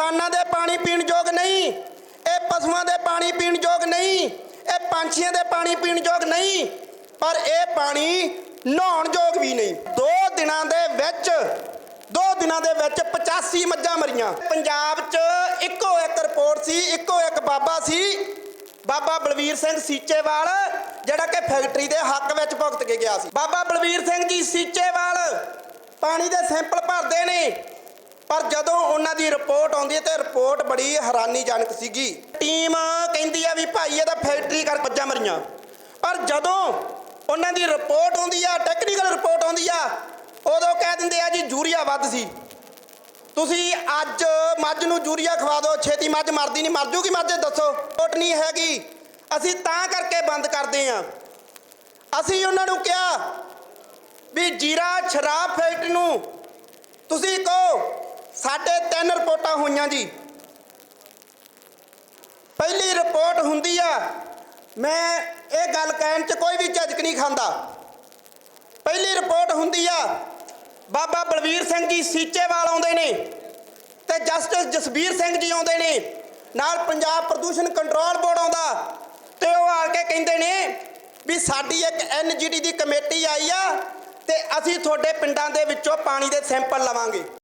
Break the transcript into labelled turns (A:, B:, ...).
A: ਕਿਸਾਨਾਂ ਦੇ ਪਾਣੀ ਪੀਣ ਯੋਗ ਨਹੀਂ, ਇਹ ਪਸ਼ੂਆਂ ਦੇ ਪਾਣੀ ਪੀਣ ਯੋਗ ਨਹੀਂ, ਇਹ ਪੰਛੀਆਂ ਦੇ ਪਾਣੀ ਪੀਣ ਯੋਗ ਨਹੀਂ, ਪਰ ਇਹ ਪਾਣੀ ਨਹਾਉਣ ਯੋਗ ਵੀ ਨਹੀਂ। ਦੋ ਦਿਨਾਂ ਦੇ ਵਿੱਚ, ਦੋ ਦਿਨਾਂ ਦੇ ਵਿੱਚ 85 ਮੱਝਾਂ ਮਰੀਆਂ। ਪੰਜਾਬ 'ਚ ਇੱਕੋ ਇੱਕ ਰਿਪੋਰਟ ਸੀ, ਇੱਕੋ ਇੱਕ ਬਾਬਾ ਸੀ, ਬਾਬਾ ਬਲਵੀਰ ਸਿੰਘ ਸੀਚੇਵਾਲ, ਜਿਹੜਾ ਕਿ ਫੈਕਟਰੀ ਦੇ ਹੱਕ ਵਿੱਚ ਭੁਗਤ ਕੇ ਗਿਆ ਸੀ। ਬਾਬਾ ਬਲਵੀਰ ਸਿੰਘ ਜੀ ਸੀਚੇਵਾਲ, ਪਾਣੀ ਦੇ ਸੈਂਪਲ ਭਰਦੇ ਨੇ ਪਰ ਜਦੋਂ ਉਹਨਾਂ ਦੀ ਰਿਪੋਰਟ ਆਉਂਦੀ ਹੈ ਤੇ ਰਿਪੋਰਟ ਬੜੀ ਹੈਰਾਨੀਜਨਕ ਸੀਗੀ। ਟੀਮ ਕਹਿੰਦੀ ਆ ਵੀ ਭਾਈ ਇਹ ਤਾਂ ਫੈਕਟਰੀ ਕਰ ਮੱਝਾਂ ਮਰੀਆਂ। ਪਰ ਜਦੋਂ ਉਹਨਾਂ ਦੀ ਰਿਪੋਰਟ ਆਉਂਦੀ ਆ, ਟੈਕਨੀਕਲ ਰਿਪੋਰਟ ਆਉਂਦੀ ਆ, ਉਦੋਂ ਕਹਿ ਦਿੰਦੇ ਆ ਜੀ ਯੂਰੀਆ ਵੱਧ ਸੀ। ਤੁਸੀਂ ਅੱਜ ਮੱਝ ਨੂੰ ਯੂਰੀਆ ਖਵਾ ਦਿਓ, ਛੇਤੀ ਮੱਝ ਮਰਦੀ ਨਹੀਂ, ਮਰ ਜੂਗੀ ਮੱਝ, ਦੱਸੋ। ਰਿਪੋਰਟ ਨਹੀਂ ਹੈਗੀ। ਅਸੀਂ ਤਾਂ ਕਰਕੇ ਬੰਦ ਕਰਦੇ ਆ। ਅਸੀਂ ਉਹਨਾਂ ਨੂੰ ਕਿਹਾ ਵੀ ਜੀਰਾ ਸ਼ਰਾਬ ਫੈਕਟਰੀ ਨੂੰ ਤੁਸੀਂ ਕਹੋ ਸਾਡੇ ਤਿੰਨ ਰਿਪੋਰਟਾਂ ਹੋਈਆਂ ਜੀ। ਪਹਿਲੀ ਰਿਪੋਰਟ ਹੁੰਦੀ ਆ, ਮੈਂ ਇਹ ਗੱਲ ਕਹਿਣ 'ਚ ਕੋਈ ਵੀ ਝਿਜਕ ਨਹੀਂ ਖਾਂਦਾ। ਪਹਿਲੀ ਰਿਪੋਰਟ ਹੁੰਦੀ ਆ, ਬਾਬਾ ਬਲਵੀਰ ਸਿੰਘ ਜੀ ਸੀਚੇਵਾਲ ਆਉਂਦੇ ਨੇ ਤੇ ਜਸਟਿਸ ਜਸਬੀਰ ਸਿੰਘ ਜੀ ਆਉਂਦੇ ਨੇ, ਨਾਲ ਪੰਜਾਬ ਪ੍ਰਦੂਸ਼ਣ ਕੰਟਰੋਲ ਬੋਰਡ ਆਉਂਦਾ ਤੇ ਉਹ ਆ ਕੇ ਕਹਿੰਦੇ ਨੇ ਵੀ ਸਾਡੀ ਇੱਕ ਐਨਜੀਡੀ ਦੀ ਕਮੇਟੀ ਆਈ ਆ ਤੇ ਅਸੀਂ ਤੁਹਾਡੇ ਪਿੰਡਾਂ ਦੇ ਵਿੱਚੋਂ ਪਾਣੀ ਦੇ ਸੈਂਪਲ ਲਵਾਂਗੇ।